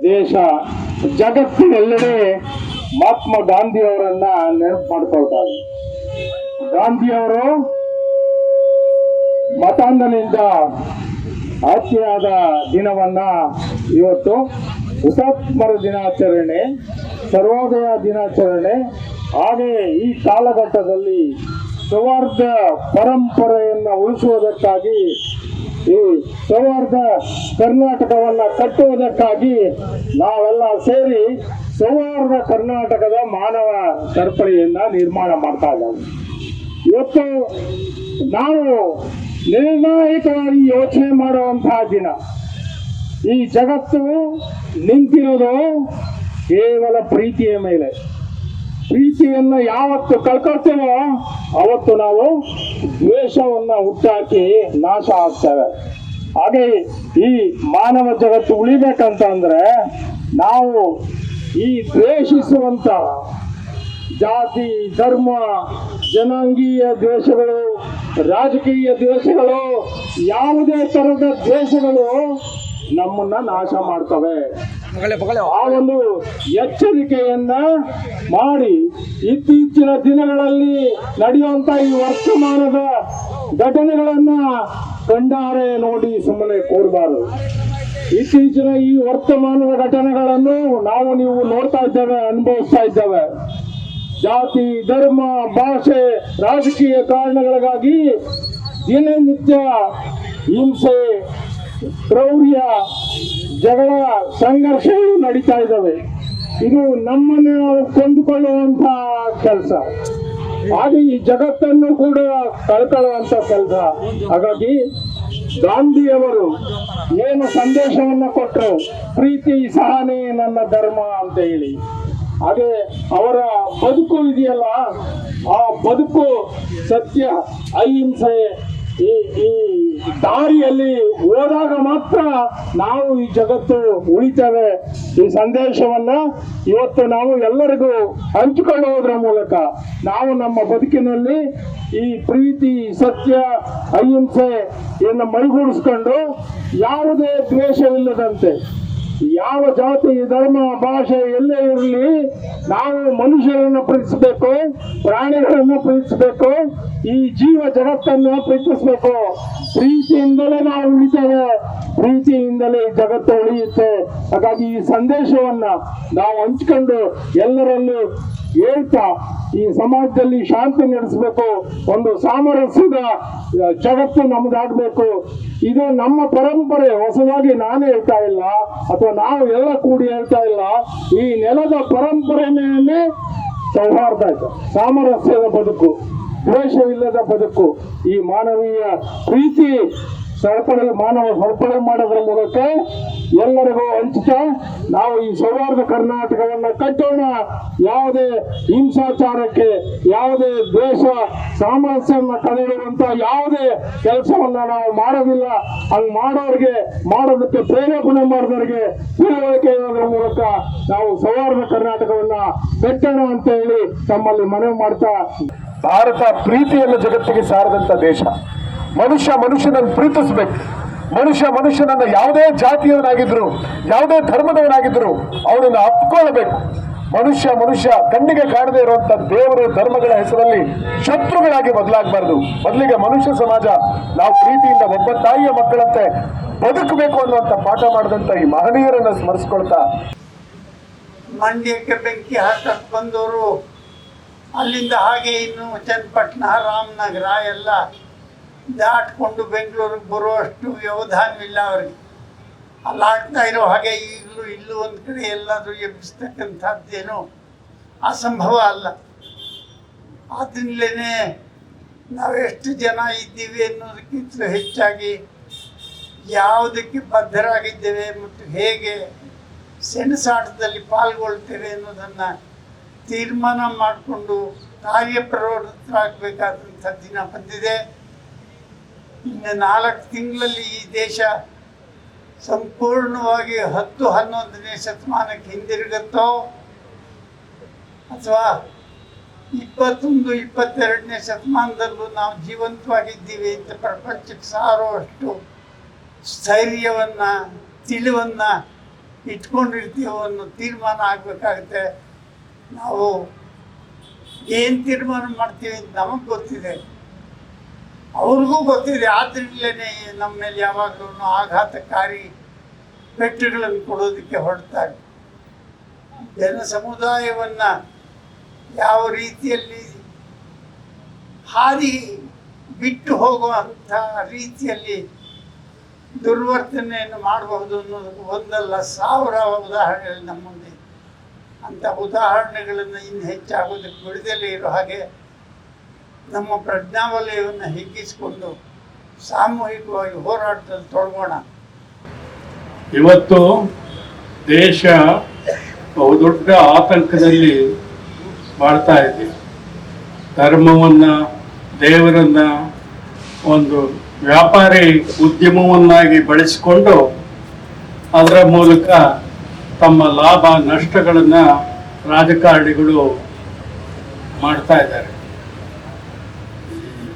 ದೇಶ, ಜಗತ್ತಿನೆಲ್ಲೆಡೆ ಮಹಾತ್ಮ ಗಾಂಧಿಯವರನ್ನ ನೆನಪು ಮಾಡ್ಕೊಳ್ತಾರೆ ಗಾಂಧಿಯವರು ಮತಾಂಧನಿಂದ ಹತ್ಯೆಯಾದ ದಿನವನ್ನ ಇವತ್ತು ಹುತಾತ್ಮರ ದಿನಾಚರಣೆ, ಸರ್ವೋದಯ ದಿನಾಚರಣೆ, ಹಾಗೆ ಈ ಕಾಲಘಟ್ಟದಲ್ಲಿ ಸೌಹಾರ್ದ ಪರಂಪರೆಯನ್ನು ಉಳಿಸುವುದಕ್ಕಾಗಿ ಈ ಸೌಹಾರ್ದ ಕರ್ನಾಟಕವನ್ನ ಕಟ್ಟುವುದಕ್ಕಾಗಿ ನಾವೆಲ್ಲ ಸೇರಿ ಸೌಹಾರ್ದ ಕರ್ನಾಟಕದ ಮಾನವ ಸರಪಳಿಯನ್ನ ನಿರ್ಮಾಣ ಮಾಡ್ತಾ ಇದ್ದಾವೆ. ಇವತ್ತು ನಾವು ನಿರ್ಣಾಯಕವಾಗಿ ಯೋಚನೆ ಮಾಡುವಂತಹ ದಿನ. ಈ ಜಗತ್ತು ನಿಂತಿರೋದು ಕೇವಲ ಪ್ರೀತಿಯ ಮೇಲೆ. ಪ್ರೀತಿಯನ್ನು ಯಾವತ್ತು ಕಳ್ಕೊಳ್ತೇವೋ ಅವತ್ತು ನಾವು ದ್ವೇಷವನ್ನ ಹುಟ್ಟಾಕಿ ನಾಶ ಆಗ್ತೇವೆ. ಹಾಗೆ ಈ ಮಾನವ ಜಗತ್ತು ಉಳಿಬೇಕಂತ ಅಂದ್ರೆ ನಾವು ಈ ದ್ವೇಷಿಸುವಂತ ಜಾತಿ, ಧರ್ಮ, ಜನಾಂಗೀಯ ದ್ವೇಷಗಳು, ರಾಜಕೀಯ ದ್ವೇಷಗಳು, ಯಾವುದೇ ತರದ ದ್ವೇಷಗಳು ನಮ್ಮನ್ನ ನಾಶ ಮಾಡ್ತವೆ. ಆ ಒಂದು ಎಚ್ಚರಿಕೆಯನ್ನ ಮಾಡಿ ಇತ್ತೀಚಿನ ದಿನಗಳಲ್ಲಿ ನಡೆಯುವಂತ ಈ ವರ್ತಮಾನದ ಘಟನೆಗಳನ್ನ ಕಂಡಾರೆ ನೋಡಿ ಸುಮ್ಮನೆ ಕೋರಬಾರದು. ಇತ್ತೀಚಿನ ಈ ವರ್ತಮಾನದ ಘಟನೆಗಳನ್ನು ನಾವು ನೀವು ನೋಡ್ತಾ ಇದ್ದೇವೆ, ಅನುಭವಿಸ್ತಾ ಇದ್ದೇವೆ. ಜಾತಿ, ಧರ್ಮ, ಭಾಷೆ, ರಾಜಕೀಯ ಕಾರಣಗಳಿಗಾಗಿ ದಿನನಿತ್ಯ ಹಿಂಸೆ, ಕ್ರೌರ್ಯ ಜಗಳ, ಸಂಘರ್ಷಗಳು ನಡೀತಾ ಇದ್ದಾವೆ. ಇದು ನಮ್ಮನ್ನು ನಾವು ಕೊಂದುಕೊಳ್ಳುವಂತ ಕೆಲಸ. ಹಾಗೆ ಈ ಜಗತ್ತನ್ನು ಕೂಡ ಕಳ್ಕೊಳ್ಳುವಂತ ಕೆಲಸ. ಹಾಗಾಗಿ ಗಾಂಧಿಯವರು ಏನು ಸಂದೇಶವನ್ನು ಕೊಟ್ಟರು ಪ್ರೀತಿ ಸಹನೆ ನನ್ನ ಧರ್ಮ ಅಂತ ಹೇಳಿ. ಹಾಗೆ ಅವರ ಬದುಕು ಇದೆಯಲ್ಲ, ಆ ಬದುಕು ಸತ್ಯ, ಅಹಿಂಸೆ ಈ ಈ ದಾರಿಯಲ್ಲಿ ಹೋದಾಗ ಮಾತ್ರ ನಾವು ಈ ಜಗತ್ತು ಉಳಿತೇವೆ. ಈ ಸಂದೇಶವನ್ನ ಇವತ್ತು ನಾವು ಎಲ್ಲರಿಗೂ ಹಂಚಿಕೊಳ್ಳುವುದರ ಮೂಲಕ ನಾವು ನಮ್ಮ ಬದುಕಿನಲ್ಲಿ ಈ ಪ್ರೀತಿ, ಸತ್ಯ ಅಹಿಂಸೆ ಇನ್ನು ಮೈಗೂಡಿಸ್ಕೊಂಡು ಯಾವುದೇ ದ್ವೇಷವಿಲ್ಲದಂತೆ ಯಾವ ಜಾತಿ ಧರ್ಮ ಭಾಷೆ ಎಲ್ಲೇ ಇರಲಿ, ನಾವು ಮನುಷ್ಯರನ್ನು ಪ್ರೀತಿಸಬೇಕು, ಪ್ರಾಣಿಗಳನ್ನು ಪ್ರೀತಿಸಬೇಕು, ಈ ಜೀವ ಜಗತ್ತನ್ನು ಪ್ರೀತಿಸಬೇಕು. ಪ್ರೀತಿಯಿಂದಲೇ ನಾವು ಉಳಿತೇವೆ ಪ್ರೀತಿಯಿಂದಲೇ ಈ ಜಗತ್ತು ಉಳಿಯುತ್ತೆ. ಹಾಗಾಗಿ ಈ ಸಂದೇಶವನ್ನ ನಾವು ಹಂಚ್ಕೊಂಡು ಎಲ್ಲರಲ್ಲೂ ಹೇಳ್ತಾ ಈ ಸಮಾಜದಲ್ಲಿ ಶಾಂತಿ ನಡೆಸಬೇಕು, ಒಂದು ಸಾಮರಸ್ಯದ ಜಗತ್ತು ನಮ್ದಾಗಬೇಕು. ಇದು ನಮ್ಮ ಪರಂಪರೆ, ಹೊಸದಾಗಿ ನಾನು ಹೇಳ್ತಾ ಇಲ್ಲ, ಅಥವಾ ನಾವು ಎಲ್ಲ ಕೂಡಿ ಹೇಳ್ತಾ ಇಲ್ಲ. ಈ ನೆಲದ ಪರಂಪರೆಯನ್ನೇ ಸೌಹಾರ್ದ ಸಾಮರಸ್ಯದ ಬದುಕು. ದ್ವೇಷವಿಲ್ಲದ ಬದುಕು. ಈ ಮಾನವೀಯ ಪ್ರೀತಿ ಸರಪಳಿ ಮಾನವ ಸರಪಳಿ ಮಾಡೋದ್ರ ಮೂಲಕ ಎಲ್ಲರಿಗೂ ಹಂಚುತ್ತಾ ನಾವು ಈ ಸೌಹಾರ್ದ ಕರ್ನಾಟಕವನ್ನ ಕಟ್ಟೋಣ. ಯಾವುದೇ ಹಿಂಸಾಚಾರಕ್ಕೆ, ಯಾವುದೇ ದ್ವೇಷ ಸಾಮರಸ್ಯವನ್ನ ಕಳೆಯುವಂತ ಯಾವುದೇ ಕೆಲಸವನ್ನ ನಾವು ಮಾಡೋದಿಲ್ಲ. ಹಂಗ್ ಮಾಡೋರಿಗೆ, ಮಾಡೋದಕ್ಕೆ ಪ್ರೇರೇಪಣೆ ಮಾಡಿದವರಿಗೆ ತಿಳುವಳಿಕೆ ಇರೋದ್ರ ಮೂಲಕ ನಾವು ಸೌಹಾರ್ದ ಕರ್ನಾಟಕವನ್ನ ಕಟ್ಟೋಣ ಅಂತ ಹೇಳಿ ತಮ್ಮಲ್ಲಿ ಮನವಿ ಮಾಡ್ತಾ ಭಾರತ ಪ್ರೀತಿಯನ್ನು ಜಗತ್ತಿಗೆ ಸಾರದಂತ ದೇಶ. ಮನುಷ್ಯ ಮನುಷ್ಯನನ್ನು ಪ್ರೀತಿಸ್ಬೇಕು. ಮನುಷ್ಯ ಮನುಷ್ಯನನ್ನ ಯಾವುದೇ ಜಾತಿಯವನಾಗಿದ್ರು, ಯಾವುದೇ ಧರ್ಮದವನಾಗಿದ್ರು ಅವನನ್ನು ಅಪ್ಕೊಳ್ಬೇಕು ಮನುಷ್ಯ ಮನುಷ್ಯ ಕಣ್ಣಿಗೆ ಕಾಣದೇ ಇರುವಂತ ದೇವರು ಧರ್ಮಗಳ ಹೆಸರಲ್ಲಿ ಶತ್ರುಗಳಾಗಿ ಬದಲಾಗಬಾರದು. ಬದಲಿಗೆ ಮನುಷ್ಯ ಸಮಾಜ, ನಾವು ಪ್ರೀತಿಯಿಂದ ಒಬ್ಬ ತಾಯಿಯ ಮಕ್ಕಳಂತೆ ಬದುಕಬೇಕು ಅನ್ನುವಂತ ಪಾಠ ಮಾಡಿದಂತ ಈ ಮಹನೀಯರನ್ನ ಸ್ಮರಿಸ್ಕೊಳ್ತಾ ಮಂಡ್ಯಕ್ಕೆ ಬೆಂಕಿ ಹಾಕಕ್ ಬಂದವರು ಅಲ್ಲಿಂದ ಹಾಗೆ ಇನ್ನು ಚನ್ನಪಟ್ಟಣ, ರಾಮನಗರ ಎಲ್ಲ ದಾಟ್ಕೊಂಡು ಬೆಂಗಳೂರಿಗೆ ಬರುವಷ್ಟು ವ್ಯವಧಾನವಿಲ್ಲ ಅವರಿಗೆ. ಅಲ್ಲಿ ಆಗ್ತಾ ಇರೋ ಹಾಗೆ ಈಗಲೂ ಇಲ್ಲೂ ಒಂದು ಕಡೆ ಎಲ್ಲಾದರೂ ಎಬ್ಬಿಸ್ತಕ್ಕಂಥದ್ದೇನು ಅಸಂಭವ ಅಲ್ಲ. ಆದ್ದರಿಂದಲೇ ನಾವೆಷ್ಟು ಜನ ಇದ್ದೀವಿ ಅನ್ನೋದಕ್ಕಿಂತ ಹೆಚ್ಚಾಗಿ ಯಾವುದಕ್ಕೆ ಬದ್ಧರಾಗಿದ್ದೇವೆ ಮತ್ತು ಹೇಗೆ ಸೆಣಸಾಟದಲ್ಲಿ ಪಾಲ್ಗೊಳ್ತೇವೆ ಅನ್ನೋದನ್ನು ತೀರ್ಮಾನ ಮಾಡಿಕೊಂಡು ಕಾರ್ಯಪ್ರವೃತ್ತರಾಗಬೇಕಾದಂಥ ದಿನ ಬಂದಿದೆ. ಇನ್ನು ನಾಲ್ಕು ತಿಂಗಳಲ್ಲಿ ಈ ದೇಶ ಸಂಪೂರ್ಣವಾಗಿ ಹತ್ತು ಹನ್ನೊಂದನೇ ಶತಮಾನಕ್ಕೆ ಹಿಂದಿರುಗುತ್ತೋ ಅಥವಾ ಇಪ್ಪತ್ತೊಂದು, ಇಪ್ಪತ್ತೆರಡನೇ ಶತಮಾನದಲ್ಲೂ ನಾವು ಜೀವಂತವಾಗಿದ್ದೀವಿ ಅಂತ ಪ್ರಪಂಚಕ್ಕೆ ಸಾರುವಷ್ಟು ಸ್ಥೈರ್ಯವನ್ನು, ತಿಳಿವನ್ನು ಇಟ್ಕೊಂಡಿರ್ತೀವೋ ಅನ್ನೋ ತೀರ್ಮಾನ ಆಗಬೇಕಾಗುತ್ತೆ. ನಾವು ಏನು ತೀರ್ಮಾನ ಮಾಡ್ತೀವಿ ಅಂತ ನಮಗೆ ಗೊತ್ತಿದೆ ಅವ್ರಿಗೂ ಗೊತ್ತಿದೆ, ಆದ್ರಿಂದಲೇ ನಮ್ಮ ಮೇಲೆ ಯಾವಾಗಲೂ ಆಘಾತಕಾರಿ ಪೆಟ್ಟುಗಳನ್ನು ಕೊಡೋದಕ್ಕೆ ಹೊರಡ್ತಾರೆ ಜನ ಸಮುದಾಯವನ್ನು ಯಾವ ರೀತಿಯಲ್ಲಿ ಹಾದಿ ಬಿಟ್ಟು ಹೋಗುವಂಥ ರೀತಿಯಲ್ಲಿ ದುರ್ವರ್ತನೆಯನ್ನು ಮಾಡಬಹುದು ಅನ್ನೋದಕ್ಕೆ ಒಂದಲ್ಲ ಸಾವಿರ ಉದಾಹರಣೆಗಳು ನಮ್ಮ. ಅಂಥ ಉದಾಹರಣೆಗಳನ್ನು ಇನ್ನು ಹೆಚ್ಚಾಗೋದಕ್ಕೆ ಬಿಡದಲ್ಲೇ ಇರೋ ಹಾಗೆ ನಮ್ಮ ಪ್ರಜ್ಞಾವಲಯವನ್ನು ಹಿಗ್ಗಿಸಿಕೊಂಡು ಸಾಮೂಹಿಕವಾಗಿ ಹೋರಾಟದಲ್ಲಿ ತೊಡಗೋಣ. ಇವತ್ತು ದೇಶ ಬಹುದೊಡ್ಡ ಆತಂಕದಲ್ಲಿ ಮಾಡ್ತಾ ಇದೆ. ಧರ್ಮವನ್ನ, ದೇವರನ್ನ, ಒಂದು ವ್ಯಾಪಾರಿ ಉದ್ಯಮವನ್ನಾಗಿ ಬಳಸಿಕೊಂಡು ಅದರ ಮೂಲಕ ತಮ್ಮ ಲಾಭ ನಷ್ಟಗಳನ್ನು ರಾಜಕಾರಣಿಗಳು ಮಾಡ್ತಾ ಇದ್ದಾರೆ.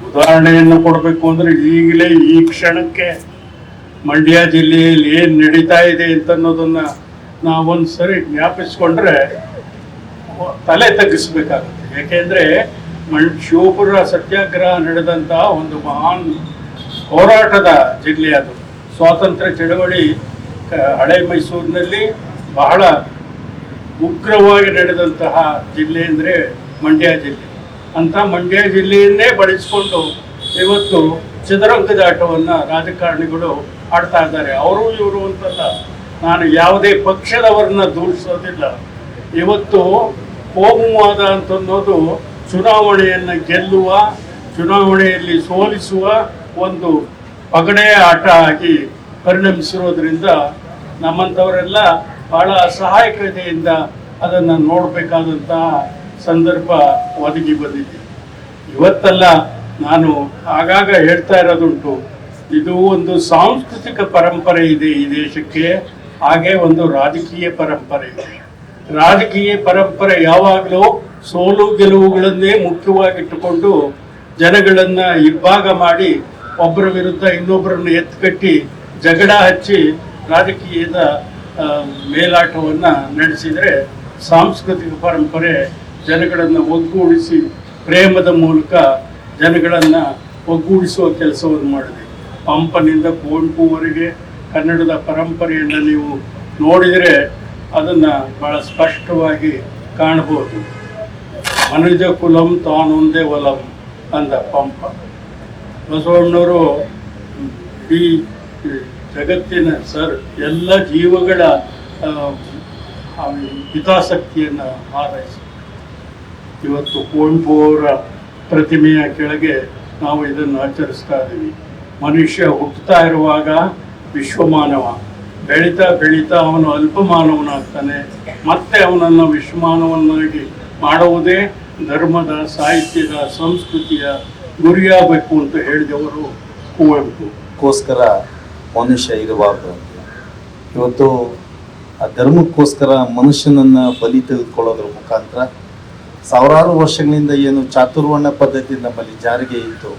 ಉದಾಹರಣೆಯನ್ನು ಕೊಡಬೇಕು ಅಂದರೆ ಈಗಲೇ ಈ ಕ್ಷಣಕ್ಕೆ ಮಂಡ್ಯ ಜಿಲ್ಲೆಯಲ್ಲಿ ಏನು ನಡೀತಾ ಇದೆ ಅಂತ ಅನ್ನೋದನ್ನ ನಾವೊಂದು ಸರಿ ಜ್ಞಾಪಿಸ್ಕೊಂಡ್ರೆ ತಲೆ ತಗ್ಗಿಸ್ಬೇಕಾಗುತ್ತೆ. ಯಾಕೆಂದ್ರೆ ಮಣ್ ಶಿವಪುರ ಸತ್ಯಾಗ್ರಹ ನಡೆದಂತಹ ಒಂದು ಮಹಾನ್ ಹೋರಾಟದ ಜಿಲ್ಲೆ ಅದು ಸ್ವಾತಂತ್ರ್ಯ ಚಳವಳಿ ಹಳೆ ಮೈಸೂರಿನಲ್ಲಿ ಬಹಳ ಉಗ್ರವಾಗಿ ನಡೆದಂತಹ ಜಿಲ್ಲೆ ಅಂದರೆ ಮಂಡ್ಯ ಜಿಲ್ಲೆ. ಅಂತ ಮಂಡ್ಯ ಜಿಲ್ಲೆಯನ್ನೇ ಬಳಸಿಕೊಂಡು ಇವತ್ತು ಚದುರಂಗದಾಟವನ್ನು ರಾಜಕಾರಣಿಗಳು ಆಡ್ತಾ ಇದ್ದಾರೆ. ಅವರು ಇವರು ಅಂತಲ್ಲ. ನಾನು ಯಾವುದೇ ಪಕ್ಷದವರನ್ನ ದೂಷಿಸೋದಿಲ್ಲ ಇವತ್ತು ಕೋಮುವಾದ ಅಂತನ್ನೋದು ಚುನಾವಣೆಯನ್ನು ಗೆಲ್ಲುವ, ಚುನಾವಣೆಯಲ್ಲಿ ಸೋಲಿಸುವ ಒಂದು ಪಗಡೆಯ ಆಟ ಆಗಿ ಪರಿಣಮಿಸಿರೋದ್ರಿಂದ ನಮ್ಮಂಥವರೆಲ್ಲ ಬಹಳ ಅಸಹಾಯಕತೆಯಿಂದ ಅದನ್ನು ನೋಡಬೇಕಾದಂತಹ ಸಂದರ್ಭ ಒದಗಿ ಬಂದಿದೆ. ಇವತ್ತಲ್ಲ ನಾನು ಆಗಾಗ ಹೇಳ್ತಾ ಇರೋದುಂಟು, ಇದು ಒಂದು ಸಾಂಸ್ಕೃತಿಕ ಪರಂಪರೆ ಇದೆ ಈ ದೇಶಕ್ಕೆ, ಹಾಗೆ ಒಂದು ರಾಜಕೀಯ ಪರಂಪರೆ ಇದೆ. ರಾಜಕೀಯ ಪರಂಪರೆ ಯಾವಾಗಲೂ ಸೋಲು ಗೆಲುವುಗಳನ್ನೇ ಮುಖ್ಯವಾಗಿಟ್ಟುಕೊಂಡು ಜನಗಳನ್ನ ಇಬ್ಬಾಗ ಮಾಡಿ ಒಬ್ಬರ ವಿರುದ್ಧ ಇನ್ನೊಬ್ಬರನ್ನು ಎತ್ತಿಕಟ್ಟಿ ಜಗಳ ಹಚ್ಚಿ ರಾಜಕೀಯದ ಮೇಲಾಟವನ್ನ ನಡೆಸಿದರೆ ಸಾಂಸ್ಕೃತಿಕ ಪರಂಪರೆ ಜನಗಳನ್ನು ಒಗ್ಗೂಡಿಸಿ ಪ್ರೇಮದ ಮೂಲಕ ಜನಗಳನ್ನು ಒಗ್ಗೂಡಿಸುವ ಕೆಲಸವನ್ನು ಮಾಡಿದೆ. ಪಂಪನಿಂದ ಕುವೆಂಪುವರೆಗೆ ಕನ್ನಡದ ಪರಂಪರೆಯನ್ನು ನೀವು ನೋಡಿದರೆ ಅದನ್ನು ಬಹಳ ಸ್ಪಷ್ಟವಾಗಿ ಕಾಣಬಹುದು. ಮನುಜ ಕುಲಂ ತಾನೊಂದೇ ಒಲಂ ಅಂದ ಪಂಪ. ಬಸವಣ್ಣವರು ಈ ಜಗತ್ತಿನ ಸರ್, ಎಲ್ಲ ಜೀವಗಳ ಹಿತಾಸಕ್ತಿಯನ್ನು ಹಾರೈಸಿ. ಇವತ್ತು ಕುವೆಂಪು ಅವರ ಪ್ರತಿಮೆಯ ಕೆಳಗೆ ನಾವು ಇದನ್ನು ಆಚರಿಸ್ತಾ ಇದ್ದೀವಿ. ಮನುಷ್ಯ ಹುಟ್ಟುತ್ತಾ ಇರುವಾಗ ವಿಶ್ವಮಾನವ. ಬೆಳೀತಾ ಬೆಳೀತಾ ಅವನು ಅಲ್ಪಮಾನವನಾಗ್ತಾನೆ. ಮತ್ತೆ ಅವನನ್ನು ವಿಶ್ವಮಾನವನ್ನಾಗಿ ಮಾಡುವುದೇ ಧರ್ಮದ, ಸಾಹಿತ್ಯದ, ಸಂಸ್ಕೃತಿಯ ಗುರಿಯಾಗಬೇಕು ಅಂತ ಹೇಳಿದವರು ಕುವೆಂಪು ಗೋಸ್ಕರ ಮನುಷ್ಯ ಇರಬಾರ್ದು ಇವತ್ತು ಆ ಧರ್ಮಕ್ಕೋಸ್ಕರ ಮನುಷ್ಯನನ್ನ ಬಲಿ ತೆಗೆದುಕೊಳ್ಳೋದ್ರ ಮುಖಾಂತರ ಸಾವಿರಾರು ವರ್ಷಗಳಿಂದ ಏನು ಚಾತುರ್ವರ್ಣ ಪದ್ಧತಿ ನಮ್ಮಲ್ಲಿ ಜಾರಿಗೆ ಇತ್ತು.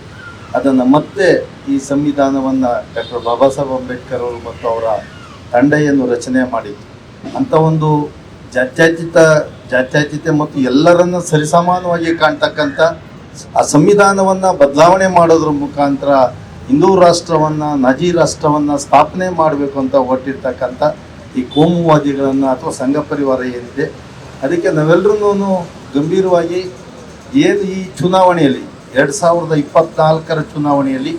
ಅದನ್ನು ಮತ್ತೆ ಈ ಸಂವಿಧಾನವನ್ನು ಡಾಕ್ಟರ್ ಬಾಬಾ ಸಾಹೇಬ್ ಅಂಬೇಡ್ಕರ್ ಅವರು ಮತ್ತು ಅವರ ತಂಡ ಏನು ರಚನೆ ಮಾಡಿತ್ತು ಅಂಥ ಒಂದು ಜಾತ್ಯಾತೀತ, ಜಾತ್ಯಾತೀತೆ ಮತ್ತು ಎಲ್ಲರನ್ನ ಸರಿಸಮಾನವಾಗಿ ಕಾಣ್ತಕ್ಕಂಥ ಆ ಸಂವಿಧಾನವನ್ನು ಬದಲಾವಣೆ ಮಾಡೋದ್ರ ಮುಖಾಂತರ ಹಿಂದೂ ರಾಷ್ಟ್ರವನ್ನು ನಜಿ ರಾಷ್ಟ್ರವನ್ನು ಸ್ಥಾಪನೆ ಮಾಡಬೇಕು ಅಂತ ಹೊರಟಿರ್ತಕ್ಕಂಥ ಈ ಕೋಮುವಾದಿಗಳನ್ನು ಅಥವಾ ಸಂಘ ಪರಿವಾರ ಏನಿದೆ, ಅದಕ್ಕೆ ನಾವೆಲ್ಲರೂ ಗಂಭೀರವಾಗಿ ಏನು ಈ ಚುನಾವಣೆಯಲ್ಲಿ, ಎರಡು ಸಾವಿರದ ಇಪ್ಪತ್ನಾಲ್ಕರ ಚುನಾವಣೆಯಲ್ಲಿ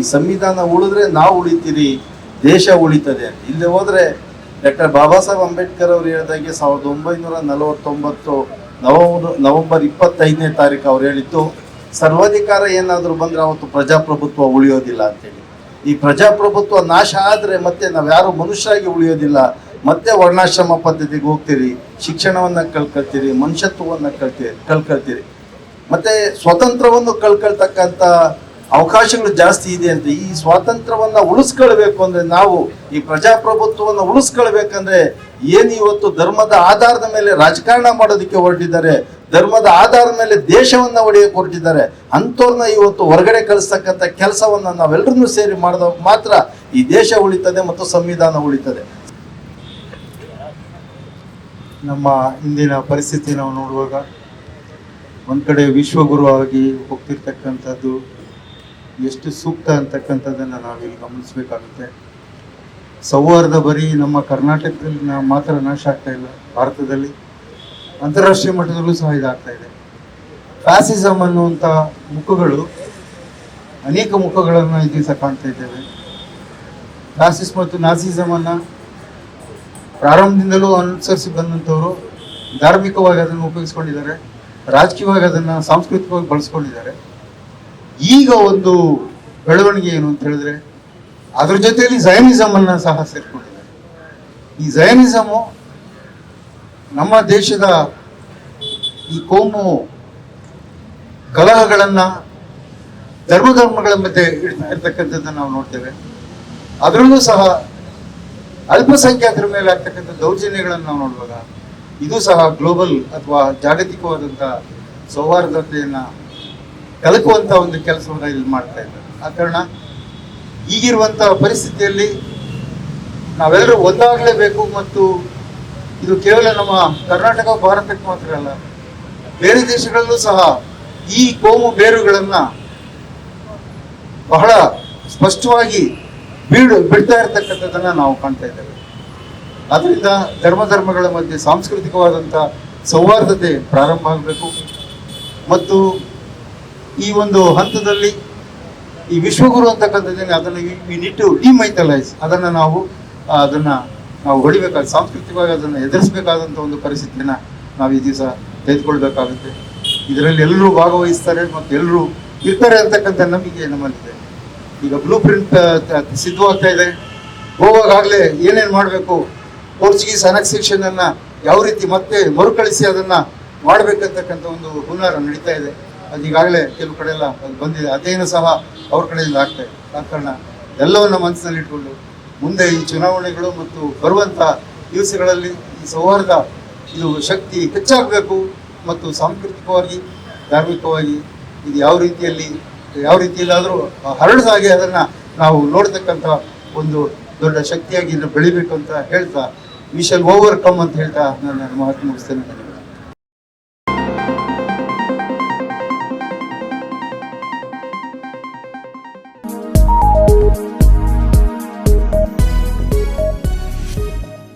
ಈ ಸಂವಿಧಾನ ಉಳಿದ್ರೆ ನಾವು ಉಳಿತೀರಿ, ದೇಶ ಉಳಿತದೆ ಅಂತ. ಇಲ್ಲಿ ಹೋದರೆ ಡಾಕ್ಟರ್ ಬಾಬಾ ಸಾಹೇಬ್ ಅಂಬೇಡ್ಕರ್ ಅವರು ಹೇಳಿದಾಗೆ ಸಾವಿರದ ಒಂಬೈನೂರ ನಲವತ್ತೊಂಬತ್ತು ನವಂಬರ್ ನವಂಬರ್ ಇಪ್ಪತ್ತೈದನೇ ತಾರೀಕು ಅವ್ರು ಹೇಳಿದ್ದು ಸರ್ವಾಧಿಕಾರ ಏನಾದರೂ ಬಂದರೆ ಅವತ್ತು ಪ್ರಜಾಪ್ರಭುತ್ವ ಉಳಿಯೋದಿಲ್ಲ ಅಂತೇಳಿ. ಈ ಪ್ರಜಾಪ್ರಭುತ್ವ ನಾಶ ಆದರೆ ಮತ್ತೆ ನಾವು ಯಾರು ಮನುಷ್ಯರಾಗಿ ಉಳಿಯೋದಿಲ್ಲ. ಮತ್ತೆ ವರ್ಣಾಶ್ರಮ ಪದ್ಧತಿಗೆ ಹೋಗ್ತೀರಿ, ಶಿಕ್ಷಣವನ್ನು ಕಳ್ಕೊಳ್ತೀರಿ, ಮನುಷ್ಯತ್ವವನ್ನು ಕಳ್ತೀರಿ, ಕಳ್ಕೊಳ್ತೀರಿ. ಮತ್ತೆ ಸ್ವತಂತ್ರವನ್ನು ಕಳ್ಕೊಳ್ತಕ್ಕಂಥ ಅವಕಾಶಗಳು ಜಾಸ್ತಿ ಇದೆ ಅಂತ, ಈ ಸ್ವಾತಂತ್ರ್ಯವನ್ನು ಉಳಿಸ್ಕೊಳ್ಬೇಕು ಅಂದರೆ ನಾವು, ಈ ಪ್ರಜಾಪ್ರಭುತ್ವವನ್ನು ಉಳಿಸ್ಕೊಳ್ಬೇಕಂದ್ರೆ ಏನು ಇವತ್ತು ಧರ್ಮದ ಆಧಾರದ ಮೇಲೆ ರಾಜಕಾರಣ ಮಾಡೋದಕ್ಕೆ ಹೊರಟಿದ್ದಾರೆ ಧರ್ಮದ ಆಧಾರದ ಮೇಲೆ ದೇಶವನ್ನ ಒಡೆಯಕ್ಕೆ ಹೊರಟಿದ್ದಾರೆ. ಅಂಥವ್ರನ್ನ ಇವತ್ತು ಹೊರಗಡೆ ಕಳಿಸ್ತಕ್ಕಂಥ ಕೆಲಸವನ್ನ ನಾವೆಲ್ಲರನ್ನೂ ಸೇರಿ ಮಾಡಿದ ಮಾತ್ರ ಈ ದೇಶ ಉಳಿತದೆ ಮತ್ತು ಸಂವಿಧಾನ ಉಳಿತದೆ. ನಮ್ಮ ಇಂದಿನ ಪರಿಸ್ಥಿತಿ ನಾವು ನೋಡುವಾಗ ಒಂದು ಕಡೆ ವಿಶ್ವಗುರು ಆಗಿ ಹೋಗ್ತಿರ್ತಕ್ಕಂಥದ್ದು ಎಷ್ಟು ಸೂಕ್ತ ಅಂತಕ್ಕಂಥದ್ದನ್ನು ನಾವಿಲ್ಲಿ ಗಮನಿಸಬೇಕಾಗುತ್ತೆ. ಸೌಹಾರ್ದ ಬರೀ ನಮ್ಮ ಕರ್ನಾಟಕದಲ್ಲಿ ನಾವು ಮಾತ್ರ ನಾಶ ಆಗ್ತಾ ಇಲ್ಲ, ಭಾರತದಲ್ಲಿ. ಅಂತಾರಾಷ್ಟ್ರೀಯ ಮಟ್ಟದಲ್ಲೂ ಸಹ ಇದಾಗ್ತಾ ಇದೆ. ಫ್ಯಾಸಿಸಮ್ ಅನ್ನುವಂಥ ಮುಖಗಳು, ಅನೇಕ ಮುಖಗಳನ್ನು ಈ ದಿವಸ ಕಾಣ್ತಾ ಇದ್ದೇವೆ. ಫ್ಯಾಸಿಸ್ ಮತ್ತು ನಾಸಿಸಮ್ ಅನ್ನ ಪ್ರಾರಂಭದಿಂದಲೂ ಅನುಸರಿಸಿ ಬಂದಂಥವರು ಧಾರ್ಮಿಕವಾಗಿ ಅದನ್ನು ಉಪಯೋಗಿಸ್ಕೊಂಡಿದ್ದಾರೆ, ರಾಜಕೀಯವಾಗಿ ಅದನ್ನು ಸಾಂಸ್ಕೃತಿಕವಾಗಿ ಬಳಸ್ಕೊಂಡಿದ್ದಾರೆ. ಈಗ ಒಂದು ಬೆಳವಣಿಗೆ ಏನು ಅಂತ ಹೇಳಿದ್ರೆ, ಅದ್ರ ಜೊತೆಯಲ್ಲಿ ಜೈನಿಸಮ್ ಅನ್ನ ಸಹ ಸೇರ್ಕೊಂಡಿದ್ದಾರೆ. ಈ ಜೈನಿಸಮು ನಮ್ಮ ದೇಶದ ಈ ಕೋಮು ಕಲಹಗಳನ್ನು ಧರ್ಮ ಧರ್ಮಗಳ ಮಧ್ಯೆ ಇಡ್ತಾ ಇರ್ತಕ್ಕಂಥದ್ದನ್ನು ನಾವು ನೋಡ್ತೇವೆ. ಅದರಲ್ಲೂ ಸಹ ಅಲ್ಪಸಂಖ್ಯಾತರ ಮೇಲೆ ಆಗ್ತಕ್ಕಂಥ ದೌರ್ಜನ್ಯಗಳನ್ನು ನಾವು ನೋಡುವಾಗ ಇದು ಸಹ ಗ್ಲೋಬಲ್ ಅಥವಾ ಜಾಗತಿಕವಾದಂಥ ಸೌಹಾರ್ದತೆಯನ್ನ ಕಲಕುವಂತ ಒಂದು ಕೆಲಸವನ್ನ ಇಲ್ಲಿ ಮಾಡ್ತಾ ಇದ್ದಾರೆ. ಆ ಕಾರಣ ಈಗಿರುವಂಥ ಪರಿಸ್ಥಿತಿಯಲ್ಲಿ ನಾವೆಲ್ಲರೂ ಒಂದಾಗಲೇಬೇಕು ಮತ್ತು ಇದು ಕೇವಲ ನಮ್ಮ ಕರ್ನಾಟಕ ಭಾರತಕ್ಕೆ ಮಾತ್ರ ಅಲ್ಲ, ಬೇರೆ ದೇಶಗಳಲ್ಲೂ ಸಹ ಈ ಕೋಮು ಬೇರುಗಳನ್ನ ಬಹಳ ಸ್ಪಷ್ಟವಾಗಿ ಬೀಡು ಬಿಡ್ತಾ ಇರತಕ್ಕಂಥದ್ದನ್ನ ನಾವು ಕಾಣ್ತಾ ಇದ್ದೇವೆ. ಅದರಿಂದ ಧರ್ಮ ಧರ್ಮಗಳ ಮಧ್ಯೆ ಸಾಂಸ್ಕೃತಿಕವಾದಂಥ ಸೌಹಾರ್ದತೆ ಪ್ರಾರಂಭ ಆಗಬೇಕು. ಮತ್ತು ಈ ಒಂದು ಹಂತದಲ್ಲಿ ಈ ವಿಶ್ವಗುರು ಅಂತಕ್ಕಂಥದ್ದೇನೆ ಅದನ್ನು ನಿಟ್ಟು ಡಿಮೈಥಲೈಸ್ ಅದನ್ನು ನಾವು ಅದನ್ನ ನಾವು ಹೊಡಿಬೇಕಾದ ಸಾಂಸ್ಕೃತಿಕವಾಗಿ ಅದನ್ನು ಎದುರಿಸಬೇಕಾದಂಥ ಒಂದು ಪರಿಸ್ಥಿತಿಯನ್ನ ನಾವು ಈ ದಿವಸ ತೆಗೆದುಕೊಳ್ಬೇಕಾಗುತ್ತೆ. ಇದರಲ್ಲಿ ಎಲ್ಲರೂ ಭಾಗವಹಿಸ್ತಾರೆ ಮತ್ತು ಎಲ್ಲರೂ ಇರ್ತಾರೆ ಅಂತಕ್ಕಂಥ ನಂಬಿಕೆ ನಮ್ಮಲ್ಲಿದೆ. ಈಗ ಬ್ಲೂ ಪ್ರಿಂಟ್ ಸಿದ್ಧವಾಗ್ತಾ ಇದೆ. ಗೋವಾಗಾಗಲೇ ಏನೇನು ಮಾಡಬೇಕು? ಪೋರ್ಚುಗೀಸ್ ಅನಕ್ಸೇಷನ್ ಅನ್ನ ಯಾವ ರೀತಿ ಮತ್ತೆ ಮರುಕಳಿಸಿ ಅದನ್ನ ಮಾಡ್ಬೇಕಂತಕ್ಕಂಥ ಒಂದು ಹುನ್ನಾರ ನಡೀತಾ ಇದೆ. ಅದು ಈಗಾಗಲೇ ಕೆಲವು ಕಡೆ ಎಲ್ಲ ಅದು ಬಂದಿದೆ. ಅದೇನು ಸಹ ಅವ್ರ ಕಡೆಯಿಂದ ಆಗ್ತಾ ಇದೆ. ಕಾರಣ ಎಲ್ಲವನ್ನ ಮನಸ್ಸಿನಲ್ಲಿ ಇಟ್ಕೊಂಡು ಮುಂದೆ ಈ ಚುನಾವಣೆಗಳು ಮತ್ತು ಬರುವಂತ ದಿವಸಗಳಲ್ಲಿ ಈ ಸೌಹಾರ್ದ, ಇದು ಶಕ್ತಿ ಹೆಚ್ಚಾಗಬೇಕು ಮತ್ತು ಸಾಂಸ್ಕೃತಿಕವಾಗಿ, ಧಾರ್ಮಿಕವಾಗಿ ಇದು ಯಾವ ರೀತಿಯಲ್ಲಿ, ಯಾವ ರೀತಿಯಲ್ಲಾದರೂ ಹರಡಿದ ಅದನ್ನು ನಾವು ನೋಡ್ತಕ್ಕಂಥ ಒಂದು ದೊಡ್ಡ ಶಕ್ತಿಯಾಗಿ ಬೆಳಿಬೇಕು ಅಂತ ಹೇಳ್ತಾ ವಿ ಶಲ್ ಓವರ್ ಕಮ್ ಅಂತ ಹೇಳ್ತಾ ನಾನು ಮಾತು ಮುಗಿಸ್ತೇನೆ.